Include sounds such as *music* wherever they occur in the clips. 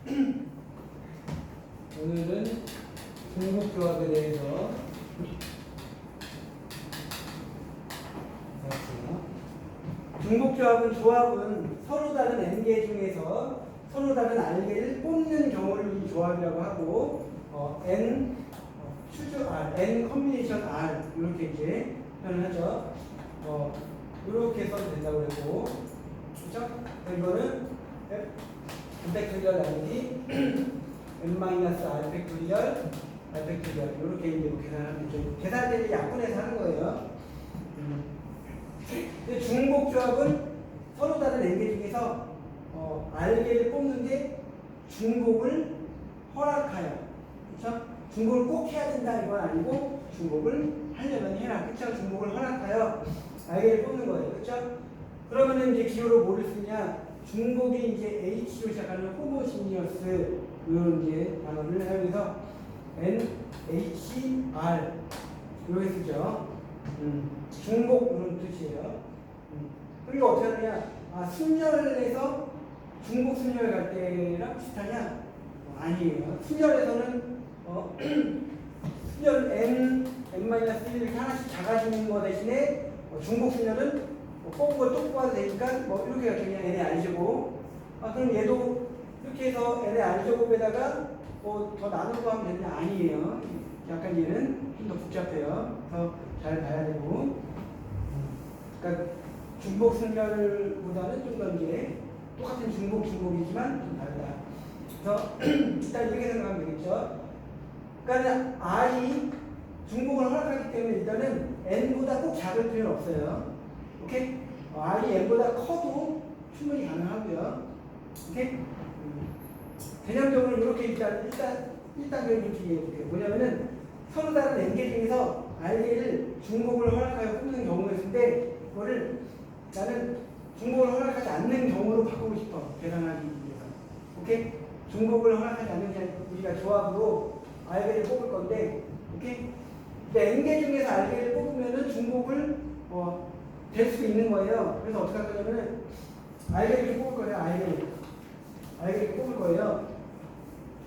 *clears throat* 오늘은 중국조합에 대해서. 중복조합은 조합은 서로 다른 n개 중에서 서로 다른 r개를 뽑는 경우를 이 조합이라고 하고 어, n 어, 추주 r, n 컨비네이션 r 이렇게 이제 표현하죠. 어, 이렇게 써도 된다고 그랬고, 그렇죠? 이거는 팩토리얼 나누기 n 마이너스 r 팩토리얼 r 팩토리얼 이렇게 이제 계산하면. 계산들이 약분해서 하는 거예요. 음. 근데 중복 조합은 서로 다른 n개 중에서 어, r개를 뽑는데 중복을 허락하여 그렇죠? 중복을 꼭 해야 된다 이건 아니고 중복을 하려면 해라 그렇죠? 중복을 허락하여 r개를 뽑는 거예요 그렇죠? 그러면은 이제 기호로 뭐를 쓰냐 중복이 이제 h로 시작하는 호모시니어스 이런 이제 단어를 사용해서 n h r 이렇게 쓰죠 음, 중복 이런 뜻이에요 음. 그리고 어떻게 하느냐 아, 순열에서 중복 순열 갈 때랑 비슷하냐? 어, 아니에요. 순열에서는 어, 순열 n n-1 이렇게 하나씩 작아지는 거 대신에 어, 중복 순열은 뭐 뽑은 걸 또 뽑아도 되니까 뭐 이렇게 가지고 그냥 n의 r제곱 아 그럼 얘도 이렇게 해서 n의 r제곱에다가 뭐 더 나누고 하면 되냐? 아니에요. 약간 얘는 좀 더 복잡해요. 더 잘 봐야 되고 음, 그러니까 중복 순열보다는 좀 더 이제 똑같은 중복 중복이지만 좀 다르다. 그래서 *clears throat* 일단 이렇게 생각하면 되겠죠. 그러니까 R이 중복을 허락하기 때문에 일단은 N보다 꼭 작을 필요는 없어요. 오케이? 어, R이 N보다 커도 충분히 가능하고요. 오케이? 음. 개념적으로 이렇게 일단 일단 일단 이렇게 얘기해볼게요. 뭐냐면은 서로 다른 N개 중에서 R개를 중복을 허락하여 뽑는 경우가 있는데 그거를 나는 중복을 허락하지 않는 경우로 바꾸고 싶어 계산하기 위해서 오케이 중복을 허락하지 않는 게 우리가 조합으로 알게를 뽑을 건데 오케이 근데 n개 중에서 알게를 뽑으면은 중복을 어, 될수 있는 거예요 그래서 어떻게 할 거냐면은 알게를 뽑을 거예요 알게 알게를 뽑을 거예요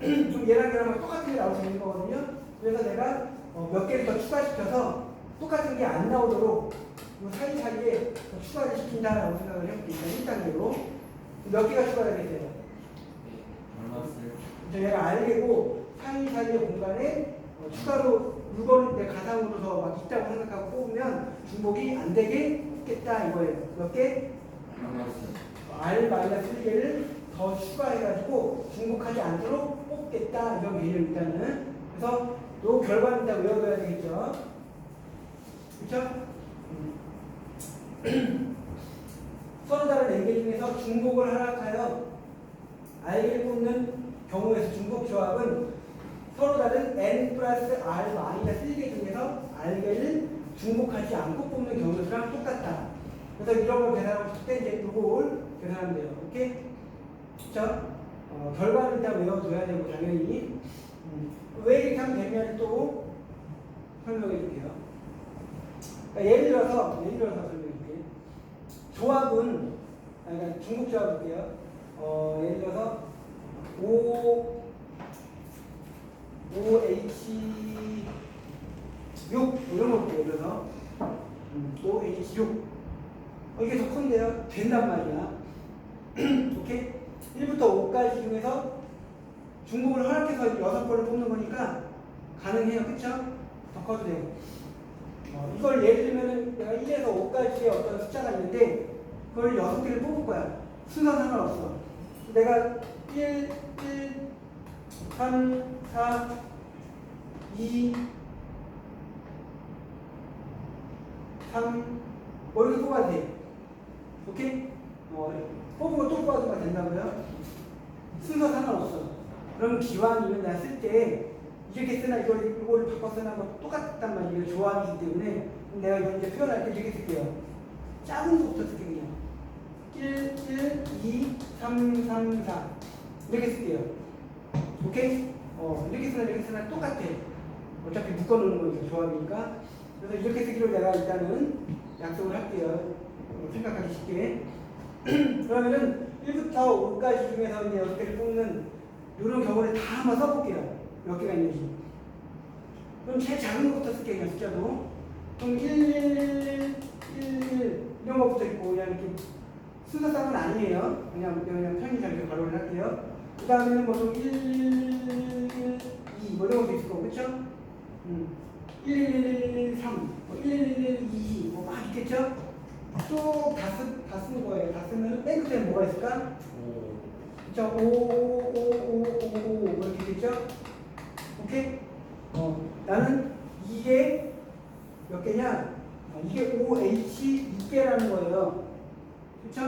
*clears throat* 좀 얘랑 얘랑 똑같은 게 나올 수 있는 거거든요 그래서 내가 어, 몇 개를 더 추가시켜서 똑같은 게 안 나오도록 이 사이사이에 더 추가를 시킨다라고 생각을 해볼게요. 1단계로. 몇 개가 추가되겠어요? 이제 얘가 알게고 사이사이의 공간에 어, 추가로 물건을 내 가상으로 더막 있다고 생각하고 뽑으면 중복이 안 되게 뽑겠다 이거예요. 몇 개? R 마이너스 1개를 더 추가해가지고 중복하지 않도록 뽑겠다 이런 개념 일단은 그래서 요 결과는 다 외워둬야 되겠죠. 그렇죠? *clears throat* 서로 다른 n개 중에서 중복을 허락하여 r을 뽑는 경우에서 중복 조합은 서로 다른 n 플러스 r 마이너스 1개 중에서 r개를 중복하지 않고 뽑는 경우랑 똑같다. 그래서 이런 걸 계산하고 싶을 때 이제 이걸 계산하면 돼요. 오케이? 그쵸? 어, 결과는 일단 외워둬야 되고 당연히 음, 왜 이렇게 하면 되면 또 설명해 줄게요. 그러니까 예를 들어서 예를 들어서 설명해 줄게요. 조합은 아, 그러니까 중국 조합 볼게요. 어, 예를 들어서 O OH 6 이런 거 볼게요. 예를 들어서 음, OH 6 어, 이게 더 큰데요? 된단 말이야. *clears throat* 오케이? 1부터 5까지 중에서 중복을 허락해서 6번을 뽑는 거니까 가능해요. 그쵸? 더 커도 되고. 어, 이걸 예를 들면은 내가 1에서 5까지의 어떤 숫자가 있는데 그걸 6개를 뽑을 거야. 순서 상관없어. 내가 1, 1, 3, 4, 2, 3, 뭐 이렇게 뽑아도 돼. 오케이? 어, 거또 뽑아도 된다고요? 순서 상관없어. 그럼 기왕이면 내가 쓸 때 이렇게 쓰나 이걸 이거를 바꿔 쓰나 뭐 똑같단 말이에요. 조합이기 때문에 내가 이거 이제 표현할 때 이렇게 쓸게요. 작은 거부터 쓸게 그냥. 1, 1, 2, 3, 3, 4 이렇게 쓸게요. 오케이? 어 이렇게 쓰나 이렇게 쓰나 똑같아. 어차피 묶어놓는 거니까 조합이니까. 그래서 이렇게 쓰기로 내가 일단은 약속을 할게요. 어, 생각하기 쉽게. *clears throat* 그러면은 1부터 5까지 중에서 이제 6개를 뽑는 이런 경우를 다 한번 써볼게요. 몇 개가 있는지. 그럼 제일 작은 것부터 쓸게요, 숫자도. 그럼 1, 1, 1, 이런 것부터 있고, 그냥 이렇게 순서상은 아니에요. 그냥, 그냥 편의상 이렇게 발언을 할게요. 그 다음에는 뭐좀 1, 1, 2, 뭐 이런 것도 있을 거고, 그쵸? 음. 1, 1, 1, 1, 3, 뭐 1, 1, 1, 2, 뭐막 있겠죠? 쭉다 쓰, 다 쓰는 거예요. 다 쓰면 맨 끝에 뭐가 있을까? 그쵸? 5, 5, 5, 5, 5, 5, 이렇게 되죠? 오케이? 어, 나는 이게 몇 개냐? 어, 이게 OH 6개라는 거예요. 그쵸?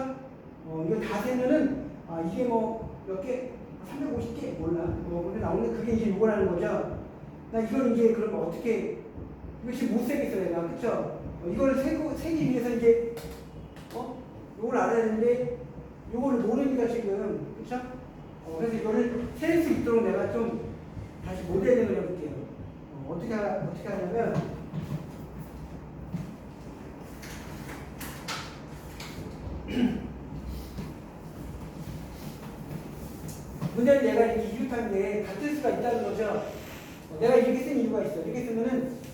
어, 이거 다 세면은, 아, 이게 뭐, 몇 개? 350개? 몰라. 뭐, 근데 나오는 그게 이제 요거라는 거죠. 나 이걸 이제 그러면 어떻게, 이것이 못 세겠어, 내가. 그쵸? 어, 이걸 세고, 세기 위해서 이제, 어? 요걸 알아야 되는데, 요거를 모르니까 지금, 그쵸? 어, 그래서 이거를 셀 수 있도록 내가 좀 다시 모델링을 해볼게요. 어, 어떻게, 하, 어떻게 하냐면, *clears throat* 문제는 내가 이렇게 이륙한 게 같을 수가 있다는 거죠. 어, 내가 이렇게 쓴 이유가 있어. 이렇게 쓰면은 어,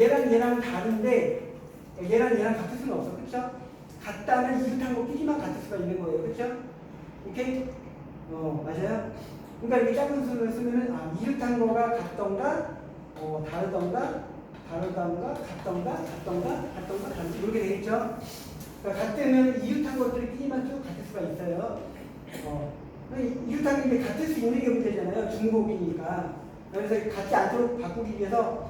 얘랑 얘랑 다른데 어, 얘랑 얘랑 같을 수는 없어. 같다면 이륙한 거 끼지만 같을 수가 있는 거예요. 그쵸? 오케이? 어, 맞아요? 그러니까 이렇게 작은 수를 쓰면은 아, 이륙한 거가 같던가 어, 다르던가 다르던가 같던가 같던가 같던가 다른지 이렇게 되겠죠? 그러니까 같으면 이웃한 것들이 끼니만 쭉 같을 수가 있어요. 어. 이웃한 게 같을 수 있는 게 문제잖아요. 중복이니까. 그래서 같지 않도록 바꾸기 위해서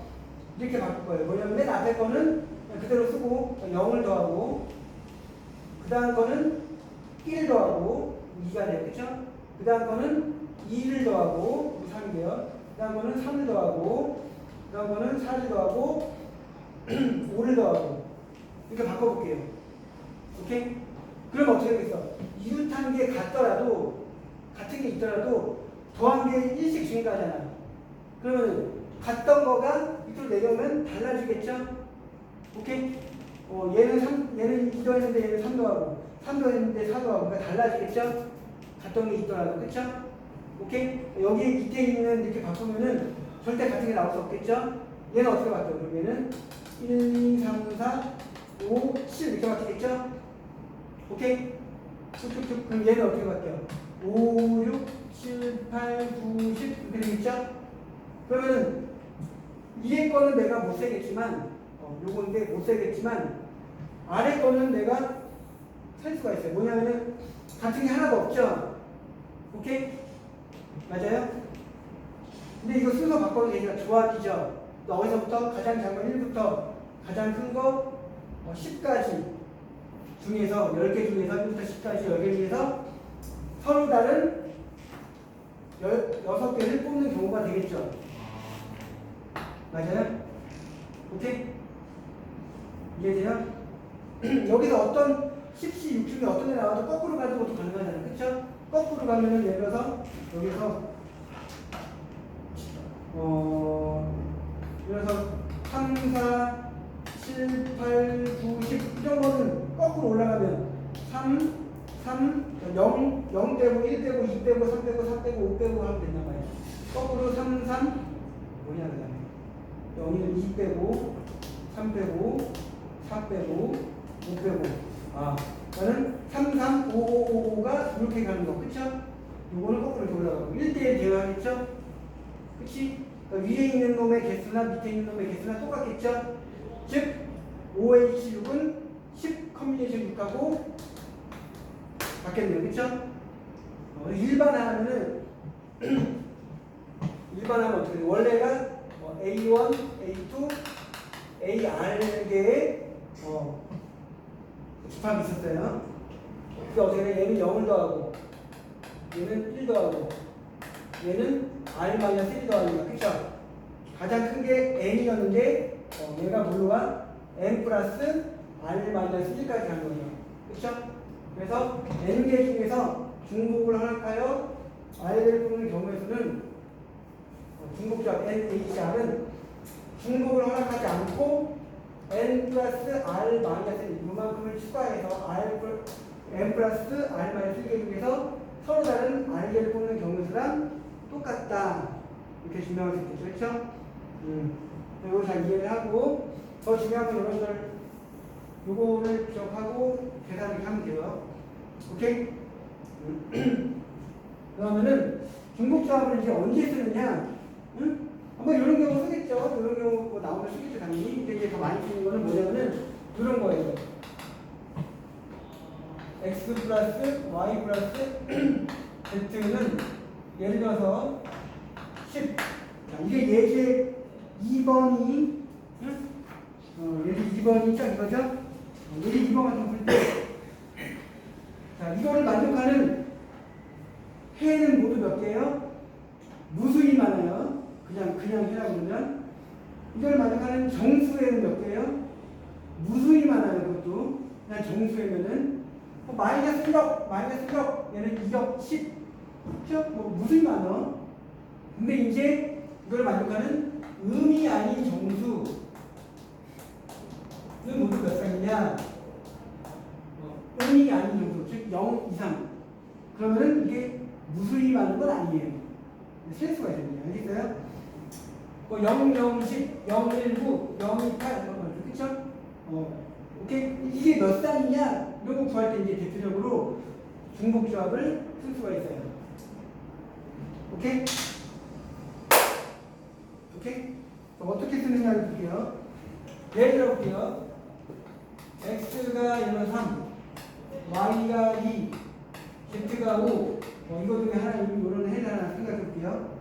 이렇게 바꿀 거예요. 뭐냐면 맨 앞에 거는 그대로 쓰고 0을 더하고 그 다음 거는 1 더하고 2가 돼요. 그쵸? 그 다음 거는 2를 더하고 3이에요. 그 다음 거는 3을 더하고 그 다음 거는 4를 더하고 *clears throat* 5를 더하고 이렇게 바꿔볼게요. 오케이? 그럼 어떻게 되겠어? 이웃한 게 같더라도 같은 게 있더라도 더한 게 1씩 증가하잖아. 그러면 같던 거가 밑으로 내려오면 달라지겠죠? 오케이? 어, 얘는 3, 얘는 2 더했는데 얘는 3 더하고 3 더했는데 4 더하고 그러니까 달라지겠죠? 같던 게 있더라도 그쵸? 오케이? 여기 밑에 있는 이렇게 바꾸면은 절대 같은 게 나올 수 없겠죠? 얘는 어떻게 바뀌어? 얘는 1, 2, 3, 4, 5, 7 이렇게 바뀌겠죠? 오케이? 쭉쭉쭉 그럼 얘는 어떻게 바뀌어? 5, 6, 7, 8, 9, 10 이렇게 되겠죠? 그러면 위에 거는 내가 못 세겠지만 어, 요건데 못 세겠지만 아래 거는 내가 살 수가 있어요. 뭐냐면은 같은 게 하나도 없죠? 오케이? 맞아요? 근데 이거 순서 바꿔도 되니까? 또 어디서부터 가장 작은 1부터 가장 큰 거 10까지 중에서 10개 중에서 1부터 10까지 10개 중에서 서로 다른 6개를 뽑는 경우가 되겠죠. 맞아요? 오케이? 이해돼요? *clears throat* 여기서 어떤 10시 6중에 어떤 애 나와도 거꾸로 가는 것도 가능하잖아요. 그쵸? 거꾸로 가면은 예를 들어서 여기서 어, 예를 들어서 3, 4, 7, 8, 9, 10 이런 거는 거꾸로 올라가면 3, 3, 0, 0 빼고 1 빼고 2 빼고 3 빼고 4 빼고 5 빼고 하면 된단 말이야. 거꾸로 3, 3 뭐냐 그 다음에 여기는 2 빼고 3 빼고 4 빼고 5 빼고 아 저는 3, 3, 5, 5, 5, 5가 이렇게 가는 거 그쵸? 요거는 거꾸로 올라가고 1대1 대응하겠죠? 그치? 그러니까 위에 있는 놈의 개수나 밑에 있는 놈의 개수나 똑같겠죠? 즉 OH6은 10 컴비네이션 6하고 바뀌었네요. 그쵸? 어, 일반화하면은 *clears throat* 일반화하면 어떻게 돼? 원래가 어, A1, A2, AR계의 어, 집합이 있었어요. 그게 어떻게 돼? 얘는 0을 더하고 얘는 1 더하고 얘는 R-1 더하니까 그쵸? 가장 큰 게 N이었는데 어, 얘가 가? N 플러스 R-1까지 가는 거죠. 그쵸? 그래서 N개 중에서 중복을 허락하여 R을 뽑는 경우에서는 어, 중복적 NHR은 중복을 허락하지 않고 N 플러스 R 마이너스 1만큼을 추가해서 R 플- N 플러스 R 마이너스 1개 중에서 서로 다른 R개를 뽑는 경우에 똑같다. 이렇게 증명할 수 있겠죠. 그렇죠? 음. 이걸 잘 이해를 하고 더 중요한 건 여러분들 요거를 기억하고 계산을 하면 돼요. 오케이? 음. *clears throat* 그러면은 중복조합을 이제 언제 쓰느냐? 응? 아마 이런 경우 쓰겠죠. 이런 경우 뭐 나오면 쓰겠죠, 당연히. 근데 이제 더 많이 쓰는 거는 뭐냐면은 이런 거예요. x 플러스 y 플러스 *clears throat* z는 예를 들어서 10. 자, 이게 예제 2번이, 응? 어, 예제 2번이죠, 이거죠? 어, 예제 2번 같은 풀 때. 자, 이거를 만족하는 해는 모두 몇 개예요? 무수히 많아요. 그냥 그냥 해라고 그러면 이걸 만족하는 정수에는 몇 개예요? 무수히 많아요. 그것도 그냥 정수에면은 뭐 마이너스 1억, 마이너스 1억, 얘는 2억 10, 그렇죠? 뭐 무수히 많아. 근데 이제 이걸 만족하는 음이 아닌 정수는 모두 몇 쌍이냐? 어, 음이 아닌 정수, 즉 0 이상. 그러면은 이게 무수히 많은 건 아니에요. 셀 수가 있습니다. 알겠어요? 뭐 0, 0, 10, 0, 1, 9, 0, 2, 8 이런 거죠. 그쵸? 어, 오케이? 이게 몇 쌍이냐? 이런 거 구할 때 이제 대표적으로 중복조합을 쓸 수가 있어요. 오케이? 오케이? 어떻게 쓰느냐를 볼게요. 예를 들어 볼게요. x가 얘는 3, y가 2, z가 5, 뭐 이거 중에 하나, 이거는 해를 하나 생각해 볼게요.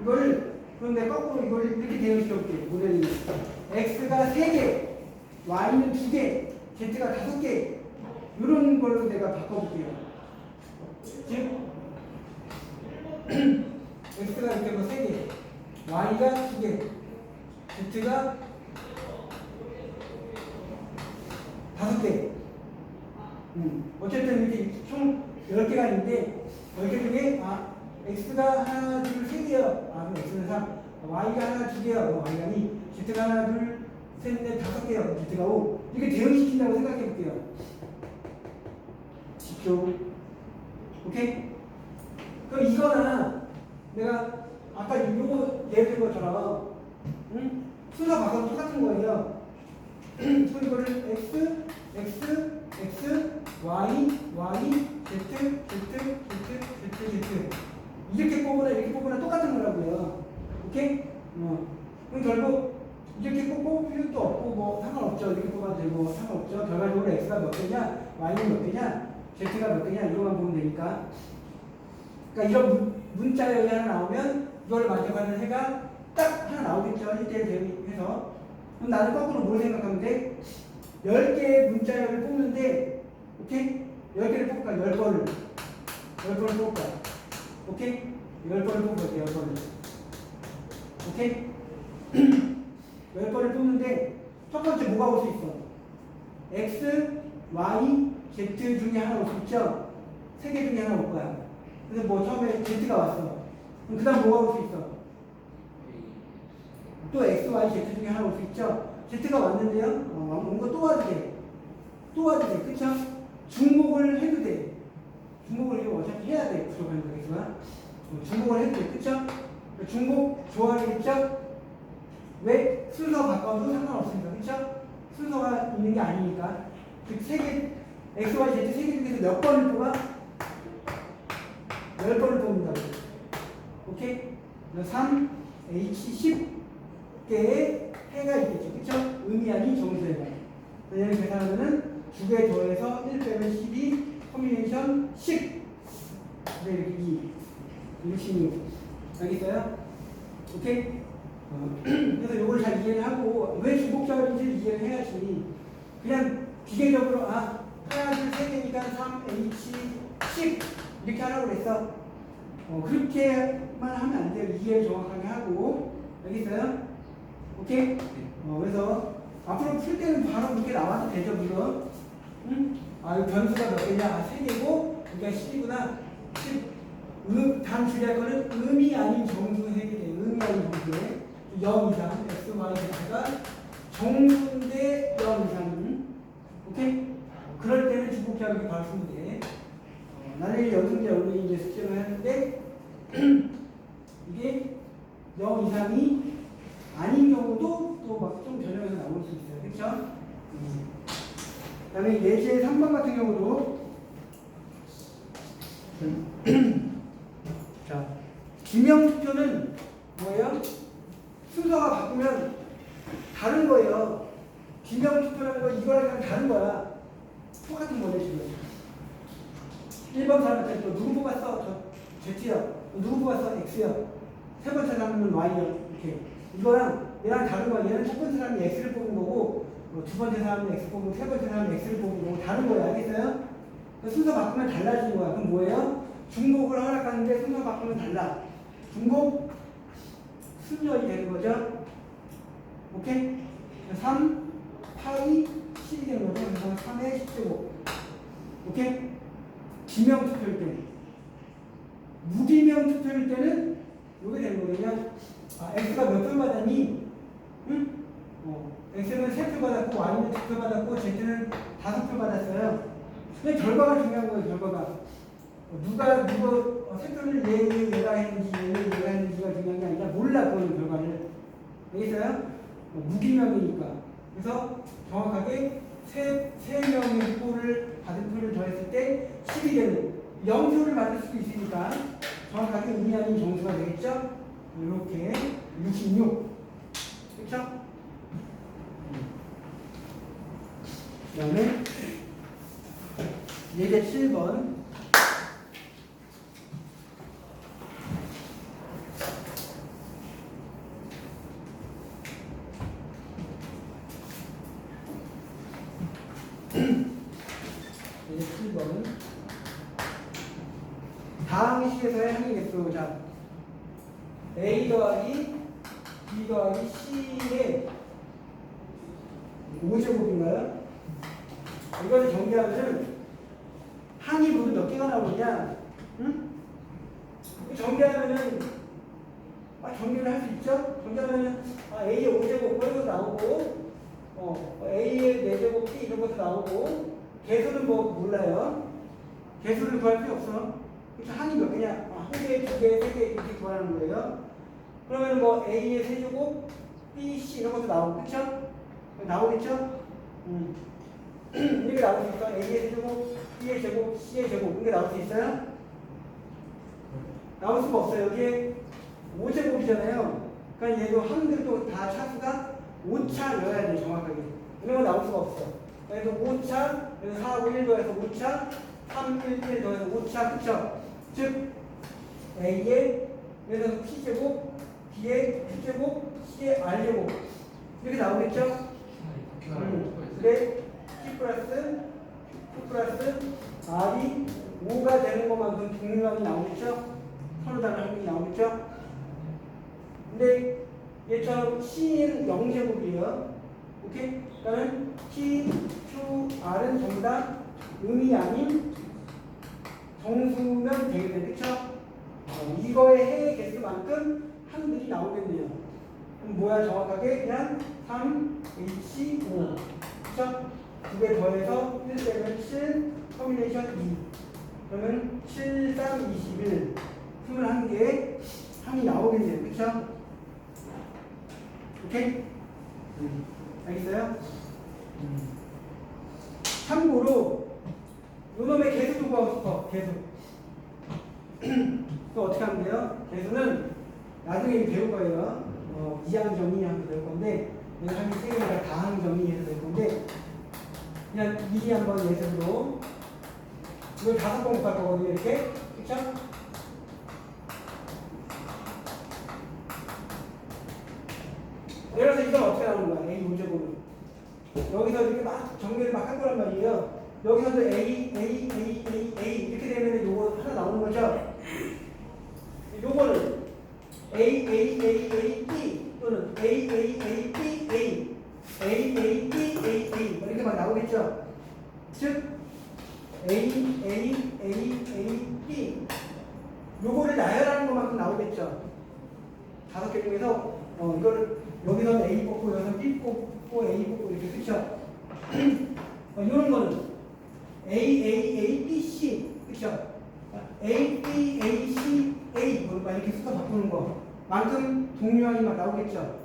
이걸, 그런데 거꾸로 이걸 이렇게 대응시켜 볼게요. 모델이. x가 3개, y는 2개, z가 5개. 이런 걸로 내가 바꿔볼게요. 즉, *clears throat* x가 이렇게 뭐 3개, y가 2개, z가 5개. 음, 어쨌든 이렇게 총 10개가 있는데 10개 중에 아, x가 하나, 둘, 세 개요. 아, x는 3. y가 하나, 두 개요. 어, y가 2. z가 하나, 둘, 셋, 넷, 다섯 개요. z가 5. 이렇게 대응시킨다고 생각해 볼게요. 집중. 오케이? 그럼 이거나 내가 아까 요거 예를 든 것처럼 응? 순서 바꿔도 똑같은 거예요. *clears throat* 그럼 이거를 x, x, x, y, y, z, z, z, z, z 이렇게 뽑거나 이렇게 뽑거나 똑같은 거라고요. 오케이? 어. 그럼 결국 이렇게 뽑고 필요도 없고 뭐 상관없죠. 이렇게 뽑아도 되고 상관없죠. 결과적으로 x가 몇 개냐, y는 몇 개냐, z가 몇 개냐 이거만 보면 되니까. 그러니까 이런 문- 문자열이 하나 나오면 이걸 만족하는 해가 딱 하나 나오겠죠. 1대1 대응해서. 그럼 나는 거꾸로 뭘 생각하면 돼? 10개의 문자열을 뽑는데, 오케이? 10개를 뽑을까? 10번을. 10번을 뽑을까? 오케이? 10번을 뽑을게요, 10번을. 오케이? *clears throat* 10번을 뽑는데, 첫 번째 뭐가 올 수 있어? X, Y, Z 중에 하나 올 수 있죠? 세 개 중에 하나 올 거야. 그래서 뭐 처음에 Z가 왔어. 그럼 그 다음 뭐가 올 수 있어? 또 X, Y, Z 중에 하나 올 수 있죠? Z가 왔는데요. 어, 뭔가 또 와도 돼. 또 와도 돼. 그쵸? 중복을 해도 돼. 중복을 이거 어차피 해야 돼. 부족한 거겠지만. 어, 중복을 해도 돼. 그쵸? 중복 좋아하겠죠? 왜? 순서 바꿔도 상관없으니까. 그쵸? 순서가 있는 게 아니니까. 그 세 개, X, Y, Z 세개 중에서 몇 번을 뽑아? 열 번을 뽑는다고. 오케이? 3, H, 10개의 해가 있겠죠. 그쵸? 의미 아닌 정수해가. 얘를 계산하면은 두개 더해서 1 빼면 12, 커뮤니케이션 10. 네, 이렇게 2. 66. 알겠어요? 오케이? 어, *clears throat* 그래서 이걸 잘 이해를 하고, 왜 주복자인지 이해를 해야지. 그냥 기계적으로, 아, 하나, 둘, 세 개니까 3, H, 10. 이렇게 하라고 그랬어. 어, 그렇게만 하면 안 돼요. 이해 정확하게 하고. 알겠어요? 오케이? 어, 그래서 앞으로 풀 때는 바로 그렇게 나와도 되죠, 물론. 응? 아, 이 변수가 몇 개냐? 아, 세 개고, 그러니까 10이구나. 10. 음, 다음 주의할 거는 음이 아닌 정수 해결해. 음이 아닌 정수에 0 이상, x, y, z가 정수인데 0 이상. 오케이? 그럴 때는 바로 쓰면 돼. 어, 나는 연습제 오늘 이제 숙제를 했는데, *clears throat* 이상이 아닌 경우도 또 막좀 변형해서 나올 수 있어요. 그렇죠? 그다음에 예제 3번 같은 경우도 *clears throat* 자 기명 투표는 뭐예요? 순서가 바꾸면 다른 거예요. 기명 투표라는 거 이거랑 다른 거야. 똑같은 거네 지금. 1번 사람한테 또 누구 뽑았어? 저 Z요. 누구 뽑았어? X요. 세 번째 사람은 Y요. 이렇게. 이거랑 얘랑 다른 거야. 얘는 첫 번째 사람이 X를 뽑은 거고 어, 두 번째 사람은 X 뽑고 세 번째 사람은 X를 뽑은 거고 다른 거야. 알겠어요? 그 순서 바꾸면 달라지는 거야. 그럼 뭐예요? 중복을 허락하는데 순서 바꾸면 달라. 중복 순열이 되는 거죠. 오케이? 3, 8이 10이 되는 거죠. 그래서 3의 10제곱. 오케이? 기명 투표일 때. 무기명 투표일 때는 이게 되는 거거든요. 아, X가 몇표 받았니? 응? 어, X는 3표 받았고, Y는 2표 받았고, Z는 5표 받았어요. 근데 결과가 중요한 거예요, 결과가. 어, 누가, 누구, 어, 세 표를 얘, 얘, 얘가 했는지, 얘, 얘, 얘가 했는지가 중요한 게 아니라 몰라, 그거는 결과를. 알겠어요? 어, 무기명이니까. 그래서 정확하게 세, 세 명의 표를 받은 표를 더했을 때 10이 되는 0표를 받을 수도 있으니까 정확하게 의미하는 정수가 되겠죠? 이렇게 66 그렇죠? 그 다음에 예제 7번 이제 7번은 다음 식에서의 항의 개수 자 A 더하기 B 더하기 C의 5제곱인가요? 이거를 정리하면은 항이 모두 몇 개가 나오느냐? 응? 정리하면은 아, 정리를 할 수 있죠? 정리하면은 아, A의 5제곱 이런 것도 나오고 어, A의 4제곱 B 이런 것도 나오고 개수는 뭐 몰라요. 개수를 구할 필요 없어. 그래서 항이 몇 개냐? 아, 한 개, 두 개, 세 개 이렇게 구하는 거예요. 그러면 뭐 A의 세제곱, B, C 이런 것도 나오고 그쵸? 나오겠죠? 음. *clears throat* 이렇게 나올 수 있어. A의 세제곱, B의 제곱, C의 제곱 이게 나올 수 있어요? 나올 수가 없어요. 여기에 5제곱이잖아요. 그러니까 얘도 항들도 다 차수가 5차여야 돼 정확하게. 이런 거 나올 수가 없어. 그래서 5차, 그래서 4하고 1 더해서 5차, 3, 1, 1 더해서 5차, 그쵸? 즉, A의, 들어서 P제곱, B의 Q제곱, C의 R제곱. 이렇게 나오겠죠? 음, 근데 P 플러스, Q 플러스 R이 5가 되는 것만큼 동일함이 나오겠죠? 서로 다른 항이 나오겠죠? 근데 얘처럼 C는 0제곱이에요. 오케이? 그러면 T, Q, R은 전부 다 음이 아닌 정수면 되겠네. 그쵸? 어, 이거의 해의 개수만큼 항들이 나오겠네요. 그럼 뭐야 정확하게? 그냥 3, H, 5. 그쵸? 두개 더해서 1 빼면 7, 커뮤니케이션 2. 그러면 7, 3, 21. 21개의 항이 나오겠네요. 그쵸? 오케이? 음. 알겠어요? 음. 참고로 요놈의 개수 좀 구하고 싶어 개수 *clears throat* 또 어떻게 하면 돼요? 개수는 나중에 배울 거예요 어, 이항 정의하면 배울 건데 내가 한 세 개니까 다항 정의해서 될 건데 그냥 미리 한번 예습으로 이걸 다섯 번 곱할 거거든요 이렇게 그쵸? 들어서 이건 어떻게 나오는 거야 A 5제곱은 여기서 이렇게 막 정리를 막할 거란 말이에요. 여기서도 A, A, A, A, A 이렇게 되면 요거 하나 나오는 거죠. 요거는 A, A, A, A, B 또는 A, A, A, B, A, A, A, B, A, A 이렇게 막 나오겠죠. 즉 A, A, A, A, B 요거를 나열하는 것만큼 나오겠죠. 다섯 개 중에서 어, 이거를 여기서 A 뽑고 여기서 B 뽑고 A 뽑고 이렇게 그쵸? 어, 이런 거는 A, A, A, B, C 그쵸? A, B, A, C, A 뭐 이렇게 숫자 바꾸는 거 만큼 막 나오겠죠.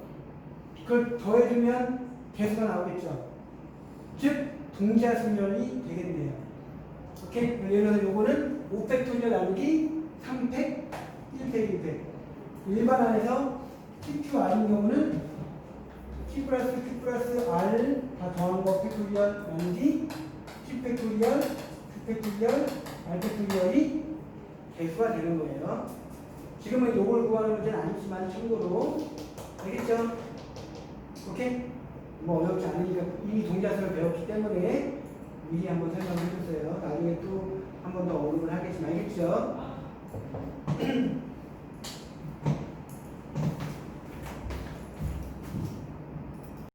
그걸 더해주면 개수가 나오겠죠. 즉 동자순열이 되겠네요. 오케이? 예를 들어 요거는 5팩토리얼 나누기 3팩, 1팩, 1팩. 일반 안에서 TQR인 경우는 T 플러스 Q 플러스 R 다 더한 거 팩토리얼 나누기 T 팩토리얼, Q 팩토리얼, R 팩토리얼이 개수가 되는 거예요. 지금은 요걸 구하는 문제는 아니지만 참고로 알겠죠? 오케이? 뭐 어렵지 않으니까 이미 동자수를 배웠기 때문에 미리 한번 설명을 해줬어요. 나중에 또 한 번 더 언급을 하겠지만 알겠죠? *clears throat*